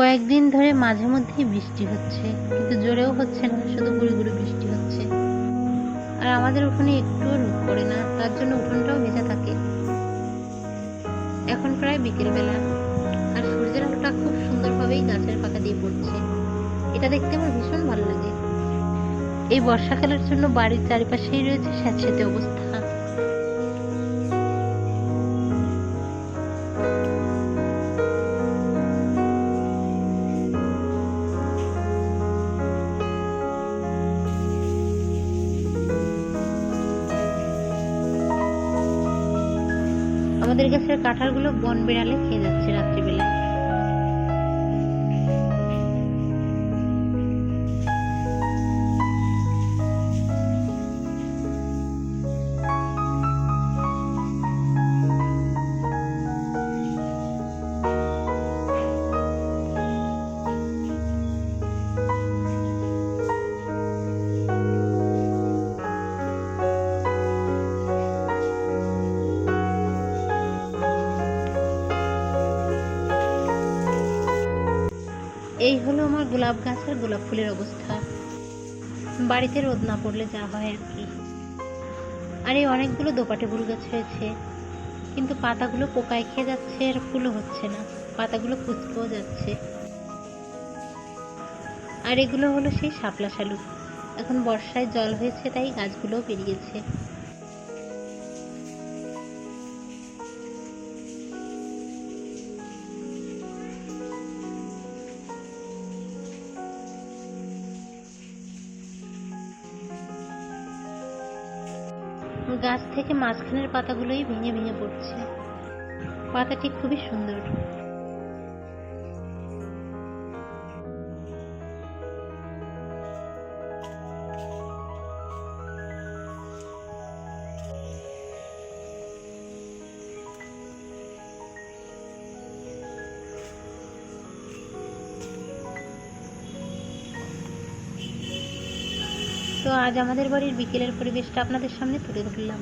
কয়েকদিন ধরে মাঝে মধ্যেই বৃষ্টি হচ্ছে, কিন্তু জোরেও হচ্ছে না, শুধু গুড়ি গুড়ি বৃষ্টি হচ্ছে। আর আমাদের উঠোনে একটুও রোদ পড়ে না, তার জন্য উঠোনটাও ভেজা থাকে। এখন প্রায় বিকেলবেলা, আর সূর্যের আলোটা খুব সুন্দরভাবেই গাছের পাতা দিয়ে পড়ছে। এটা দেখতে আমার ভীষণ ভালো লাগে। এই বর্ষাকালের জন্য বাড়ির চারিপাশেই রয়েছে স্যাঁতসেঁতে অবস্থা। আমাদের গাছের কাঁঠালগুলো বন বিড়ালে খেয়ে যাচ্ছে রাত্রিবেলায় এই হলো আমার গোলাপ গাছের গোলাপ ফুলের অবস্থা। বাড়িতে রোদ না পড়লে যা হয় আর কি। আর এই অনেকগুলো দোপাটে ফুল গাছ হয়েছে। কিন্তু পাতাগুলো পোকায় খেয়ে যাচ্ছে আর ফুলও হচ্ছে না। পাতাগুলো কুচকেও যাচ্ছে। আর এগুলো হলো সেই শাপলা শালুক এখন বর্ষায় জল হয়েছে তাই গাছগুলোও বেরিয়েছে গাছ থেকে মাঝখানের পাতাগুলোই ভেঙে ভেঙে পড়ছে। পাতাটি খুবই সুন্দর। তো আজ আমাদের বাড়ির বিকেলের পরিবেশটা আপনাদের সামনে তুলে ধরলাম।